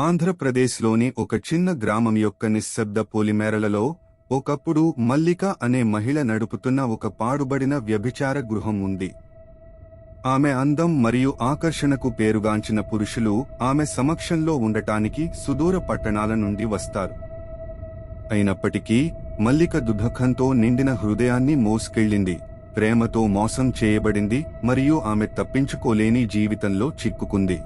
ఆంధ్రప్రదేశ్లోని ఒక చిన్న గ్రామం యొక్క నిశ్శబ్ద పొలిమేరలలో ఒకప్పుడు మల్లిక అనే మహిళ నడుపుతున్న ఒక పాడుబడిన వ్యభిచార గృహం ఉంది. ఆమె అందం మరియు ఆకర్షణకు పేరుగాంచిన పురుషులు ఆమె సమక్షంలో ఉండటానికి సుదూర పట్టణాల నుండి వస్తారు. అయినప్పటికీ మల్లిక దుఃఖంతో నిండిన హృదయాన్ని మోసుకెళ్ళింది ప్రేమతో మోసం చేయబడింది మరియు ఆమె తప్పించుకోలేని జీవితంలో చిక్కుకుంది.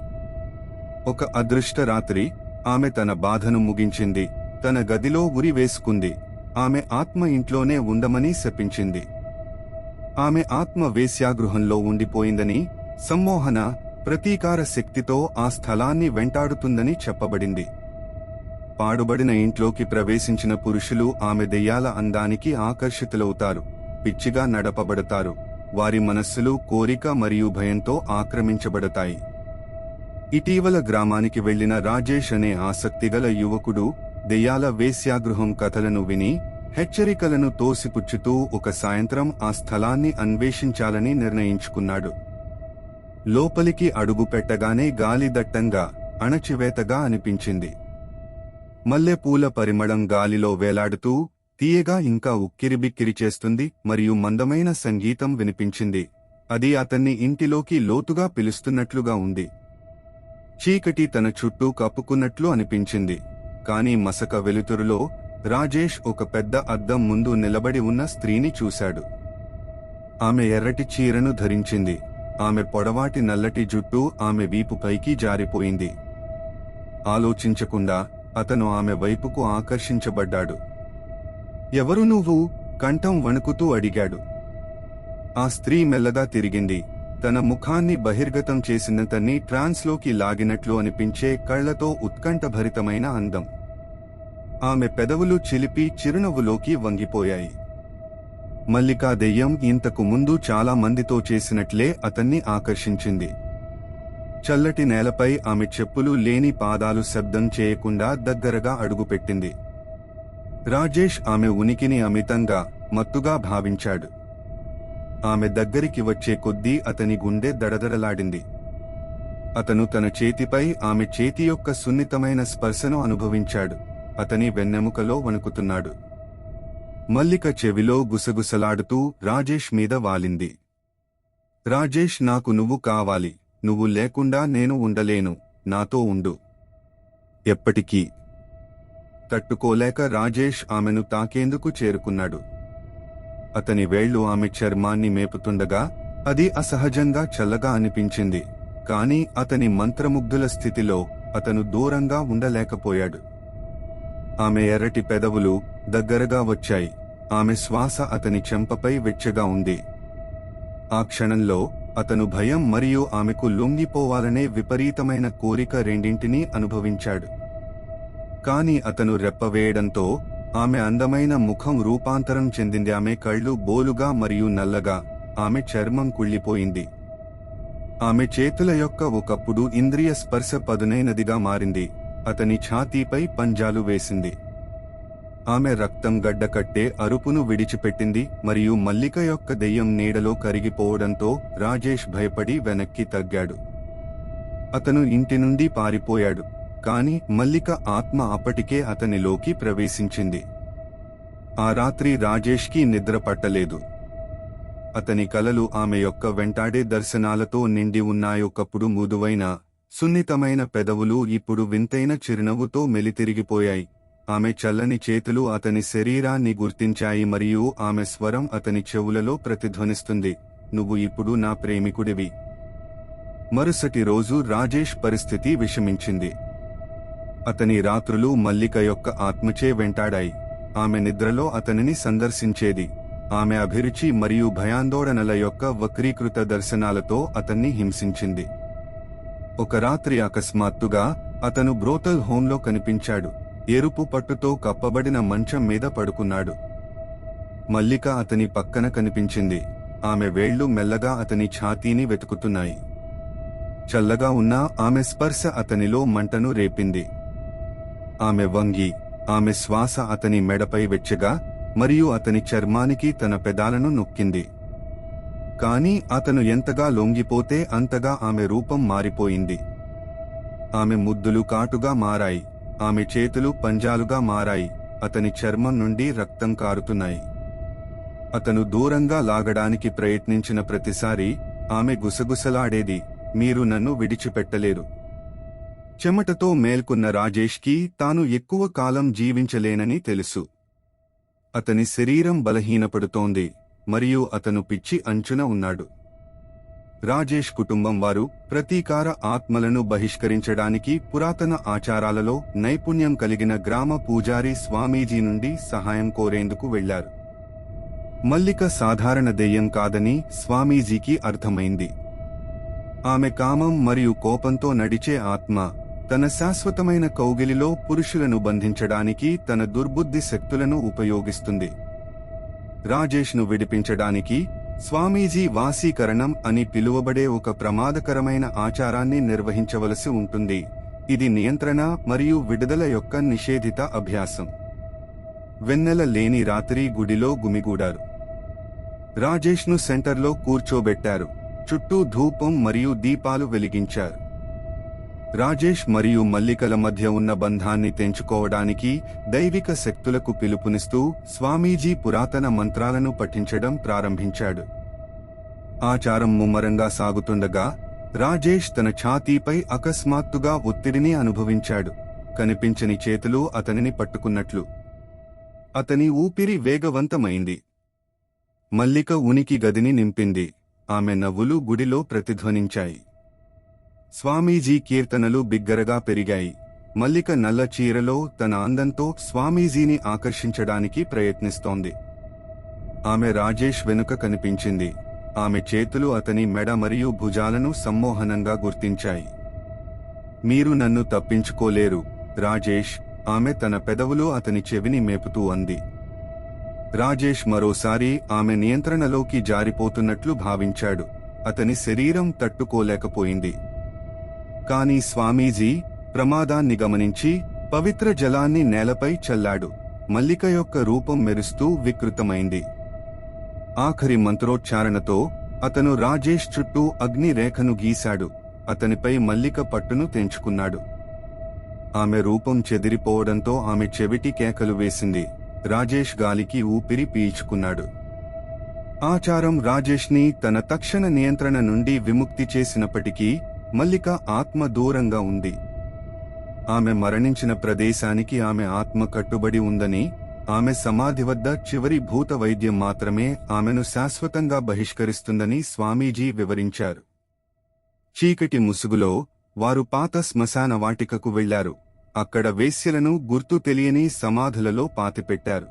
ఒక అదృష్ట రాత్రి ఆమె తన బాధను ముగించింది తన గదిలో ఉరి వేసుకుంది ఆమె ఆత్మ ఇంట్లోనే ఉండమని శపించింది. ఆమె ఆత్మ వేశ్యాగృహంలో ఉండిపోయిందని సమ్మోహన ప్రతీకార శక్తితో ఆ స్థలాన్ని వెంటాడుతుందని చెప్పబడింది. పాడుబడిన ఇంట్లోకి ప్రవేశించిన పురుషులు ఆమె దెయ్యాల అందానికి ఆకర్షితులవుతారు పిచ్చిగా నడపబడతారు వారి మనస్సులు కోరిక మరియు భయంతో ఆక్రమించబడతాయి. ఇటీవల గ్రామానికి వెళ్ళిన రాజేష్ అనే ఆసక్తిగల యువకుడు దెయ్యాల వేశ్యాగృహం కథలను విని హెచ్చరికలను తోసిపుచ్చుతూ ఒక సాయంత్రం ఆ స్థలాన్ని అన్వేషించాలని నిర్ణయించుకున్నాడు. లోపలికి అడుగు పెట్టగానే గాలి దట్టంగా అణచివేతగా అనిపించింది. మల్లెపూల పరిమళం గాలిలో వేలాడుతూ తీయగా ఇంకా ఉక్కిరిబిక్కిరి చేస్తుంది మరియు మందమైన సంగీతం వినిపించింది. అది అతన్ని ఇంటిలోకి లోతుగా పిలుస్తున్నట్లుగా ఉంది. చీకటి తన చుట్టూ కప్పుకున్నట్లు అనిపించింది. కాని మసక వెలుతురులో రాజేష్ ఒక పెద్ద అద్దం ముందు నిలబడి ఉన్న స్త్రీని చూశాడు. ఆమె ఎర్రటి చీరను ధరించింది. ఆమె పొడవాటి నల్లటి జుట్టు ఆమె వీపు పైకి జారిపోయింది. ఆలోచించకుండా అతను ఆమె వైపుకు ఆకర్షించబడ్డాడు. ఎవరు నువ్వు? కంఠం వణుకుతూ అడిగాడు. ఆ స్త్రీ మెల్లగా తిరిగింది. తన ముఖాన్ని బహిర్గతం చేసినతన్ని ట్రాన్స్లోకి లాగినట్లు అనిపించే కళ్ళతో ఉత్కంఠభరితమైన అందం. ఆమె పెదవులు చిలిపి చిరునవ్వులోకి వంగిపోయాయి. మల్లికా దెయ్యం ఇంతకు ముందు చాలా మందితో చేసినట్లే అతన్ని ఆకర్షించింది. చల్లటి నేలపై ఆమె చెప్పులు లేని పాదాలు శబ్దం చేయకుండా దగ్గరగా అడుగుపెట్టింది. రాజేష్ ఆమె ఉనికిని అమితంగా మత్తుగా భావించాడు. ఆమె దగ్గరికి వచ్చే కొద్దీ అతని గుండె దడదడలాడింది. అతను తన చేతిపై ఆమె చేతి యొక్క సున్నితమైన స్పర్శను అనుభవించాడు. అతని వెన్నెముకలో వణుకుతున్నాడు. మల్లిక చెవిలో గుసగుసలాడుతూ రాజేష్ మీద వాలింది. రాజేష్ నాకు నువ్వు కావాలి. నువ్వు లేకుండా నేను ఉండలేను. నాతో ఉండు. ఎప్పటికీ. తట్టుకోలేక రాజేష్ ఆమెను తాకేందుకు చేరుకున్నాడు. అతని వేళ్ళు ఆమె చర్మాన్ని మేపుతుండగా అది అసహజంగా చల్లగా అనిపించింది. కాని అతని మంత్రముగ్ధుల స్థితిలో అతను దూరంగా ఉండలేకపోయాడు. ఆమె ఎర్రటి పెదవులు దగ్గరగా వచ్చాయి. ఆమె శ్వాస అతని చెంపపై వెచ్చగా ఉంది. ఆ క్షణంలో అతను భయం మరియు ఆమెకు లొంగిపోవాలనే విపరీతమైన కోరిక రెండింటినీ అనుభవించాడు. కాని అతను రెప్పవేయడంతో ఆమె అందమైన ముఖం రూపాంతరం చెందింది. ఆమె కళ్ళు బోలుగా మరియు నల్లగా ఆమె చర్మం కుళ్ళిపోయింది. ఆమె చేతుల యొక్క ఒకప్పుడు ఇంద్రియ స్పర్శ పదునైనదిగా మారింది. అతని ఛాతీపై పంజాలు వేసింది. ఆమె రక్తం గడ్డకట్టే అరుపును విడిచిపెట్టింది మరియు మల్లిక యొక్క దెయ్యం నీడలో కరిగిపోవడంతో రాజేష్ భయపడి వెనక్కి తగ్గాడు. అతను ఇంటి నుండి పారిపోయాడు. కాని మల్లిక ఆత్మ అప్పటికే అతనిలోకి ప్రవేశించింది. ఆ రాత్రి రాజేష్కి నిద్ర పట్టలేదు. అతని కలలు ఆమె యొక్క వెంటాడే దర్శనాలతో నిండి ఉన్నాయొకప్పుడు మృదువైన సున్నితమైన పెదవులు ఇప్పుడు వింతైన చిరునవ్వుతో మెలితిరిగిపోయాయి. ఆమె చల్లని చేతులు అతని శరీరాన్ని గుర్తించాయి మరియు ఆమె స్వరం అతని చెవులలో ప్రతిధ్వనిస్తుంది. నువ్వు ఇప్పుడు నా ప్రేమికుడివి. మరుసటి రోజు రాజేష్ పరిస్థితి విషమించింది. అతని రాత్రులు మల్లిక యొక్క ఆత్మచే వెంటాడాయి. ఆమె నిద్రలో అతనిని సందర్శించేది. ఆమె అభిరుచి మరియు భయాందోళనల యొక్క వక్రీకృత దర్శనాలతో అతన్ని హింసించింది. ఒక రాత్రి అకస్మాత్తుగా అతను బ్రోతల్ హోంలో కనిపించాడు. ఎరుపు పట్టుతో కప్పబడిన మంచం మీద పడుకున్నాడు. మల్లిక అతని పక్కన కనిపించింది. ఆమె వేళ్ళు మెల్లగా అతని ఛాతీని వెతుకుతున్నాయి. చల్లగా ఉన్న ఆమె స్పర్శ అతనిలో మంటను రేపింది. ఆమె వంగి ఆమె శ్వాస అతని మెడపై వెచ్చగా మరియు అతని చర్మానికి తన పెదాలను నొక్కింది. కాని అతను ఎంతగా లొంగిపోతే అంతగా ఆమె రూపం మారిపోయింది. ఆమె ముద్దులు కాటుగా మారాయి ఆమె చేతులు పంజాలుగా మారాయి అతని చర్మం నుండి రక్తం కారుతున్నాయి. అతను దూరంగా లాగడానికి ప్రయత్నించిన ప్రతిసారి ఆమె గుసగుసలాడేది మీరు నన్ను విడిచిపెట్టలేరు. చెమటతో మేల్కొన్న రాజేష్కి తాను ఎక్కువ కాలం జీవించలేనని తెలుసు. అతని శరీరం బలహీనపడుతోంది మరియు అతను పిచ్చి అంచున ఉన్నాడు. రాజేష్ కుటుంబం వారు ప్రతీకార ఆత్మలను బహిష్కరించడానికి పురాతన ఆచారాలలో నైపుణ్యం కలిగిన గ్రామ పూజారి స్వామీజీ నుండి సహాయం కోరేందుకు వెళ్ళారు మల్లిక సాధారణ దెయ్యం కాదని స్వామీజీకి అర్థమైంది. ఆమె కామం మరియు కోపంతో నడిచే ఆత్మ తన శాశ్వతమైన కౌగిలిలో పురుషులను బంధించడానికి తన దుర్బుద్ధి శక్తులను ఉపయోగిస్తుంది. రాజేష్ను విడిపించడానికి స్వామీజీ వాసీకరణం అని పిలువబడే ఒక ప్రమాదకరమైన ఆచారాన్ని నిర్వహించవలసి ఉంటుంది. ఇది నియంత్రణ మరియు విడుదల యొక్క నిషేధిత అభ్యాసం. వెన్నెల లేని రాత్రి గుడిలో గుమిగూడారు. రాజేష్ను సెంటర్లో కూర్చోబెట్టారు. చుట్టూ ధూపం మరియు దీపాలు వెలిగించారు. రాజేష్ మరియు మల్లికల మధ్య ఉన్న బంధాన్ని తెంచుకోవడానికి దైవిక శక్తులకు పిలుపునిస్తూ స్వామీజీ పురాతన మంత్రాలను పఠించడం ప్రారంభించాడు. ఆచారం ముమ్మరంగా సాగుతుండగా రాజేష్ తన ఛాతీపై అకస్మాత్తుగా ఒత్తిడిని అనుభవించాడు. కనిపించని చేతులు అతనిని పట్టుకున్నట్లు. అతని ఊపిరి వేగవంతమైంది. మల్లిక ఉనికి గదిని నింపింది. ఆమె నవ్వులు గుడిలో ప్రతిధ్వనించాయి. స్వామీజీ కీర్తనలు బిగ్గరగా పెరిగాయి. మల్లిక నల్ల చీరలో తన అందంతో స్వామీజీని ఆకర్షించడానికి ప్రయత్నిస్తోంది. ఆమె రాజేష్ వెనుక కనిపించింది. ఆమె చేతులు అతని మెడ మరియు భుజాలను సమ్మోహనంగా గుర్తించాయి. మీరు నన్ను తప్పించుకోలేరు రాజేష్ ఆమె తన పెదవులు అతని చెవిని మేపుతూ అంది. రాజేష్ మరోసారి ఆమె నియంత్రణలోకి జారిపోతున్నట్లు భావించాడు. అతని శరీరం తట్టుకోలేకపోయింది. కాని స్వామీజీ ప్రమాదాన్ని గమనించి పవిత్ర జలాన్ని నేలపై చల్లాడు. మల్లిక యొక్క రూపం మెరుస్తూ వికృతమైంది. ఆఖరి మంత్రోచ్చారణతో అతను రాజేష్ చుట్టూ అగ్ని రేఖను గీశాడు. అతనిపై మల్లిక పట్టును తెంచుకున్నాడు. ఆమె రూపం చెదిరిపోవడంతో ఆమె చెవిటి కేకలు వేసింది. రాజేష్ గాలికి ఊపిరి పీల్చుకున్నాడు. ఆచారం రాజేష్ని తన తక్షణ నియంత్రణ నుండి విముక్తి చేసినప్పటికీ మల్లిక ఆత్మ దూరంగా ఉంది. ఆమె మరణించిన ప్రదేశానికి ఆమె ఆత్మ కట్టుబడి ఉందని ఆమె సమాధి వద్ద చివరి భూత వైద్యం మాత్రమే ఆమెను శాశ్వతంగా బహిష్కరిస్తుందని స్వామీజీ వివరించారు. చీకటి ముసుగులో వారు పాత శ్మశాన వాటికకు వెళ్ళారు అక్కడ వేశ్యలను గుర్తు తెలియని సమాధులలో పాతిపెట్టారు.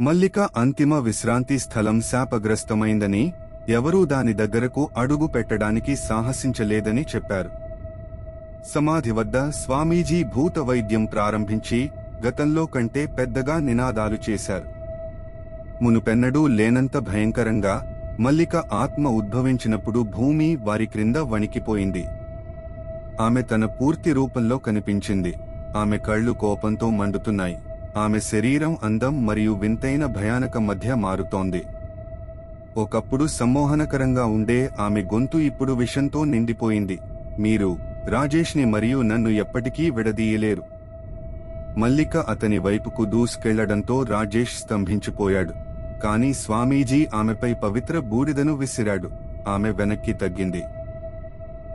మల్లిక అంతిమ విశ్రాంతి స్థలం శాపగ్రస్తమైందని ఎవరూ దాని దగ్గరకు అడుగు పెట్టడానికి సాహసించలేదని చెప్పారు. సమాధి వద్ద స్వామీజీ భూత వైద్యం ప్రారంభించి గతంలో కంటే పెద్దగా నినాదాలు చేశారు. మునుపెన్నడూ లేనంత భయంకరంగా మల్లిక ఆత్మ ఉద్భవించినప్పుడు భూమి వారి క్రింద వణికిపోయింది. ఆమె తన పూర్తి రూపంలో కనిపించింది. ఆమె కళ్ళు కోపంతో మండుతున్నాయి. ఆమె శరీరం అందం మరియు వింతైన భయానక మధ్య మారుతోంది. ఒకప్పుడు సమ్మోహనకరంగా ఉండే ఆమె గొంతు ఇప్పుడు విషంతో నిండిపోయింది. మీరు రాజేష్ని మరియు నన్ను ఎప్పటికీ విడదీయలేరు. మల్లిక అతని వైపుకు దూసుకెళ్ళడంతో రాజేష్ స్తంభించిపోయాడు. కాని స్వామీజీ ఆమెపై పవిత్ర బూడిదను విసిరాడు. ఆమె వెనక్కి తగ్గింది.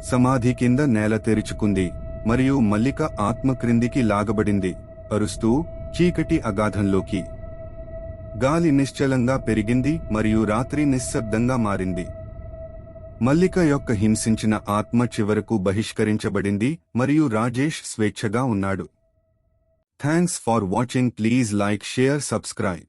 సమాధి కింద నేల తెరుచుకుంది. మరియు మల్లిక ఆత్మ క్రిందికి లాగబడింది. అరుస్తూ చీకటి అగాధంలోకి గాలి నిశ్చలంగా పెరిగింది మరియు రాత్రి నిశ్శబ్దంగా మారింది. మల్లిక యొక్క హింసించిన ఆత్మ చివరకు బహిష్కరించబడింది మరియు రాజేష్ స్వేచ్ఛగా ఉన్నాడు. Thanks for watching please like share subscribe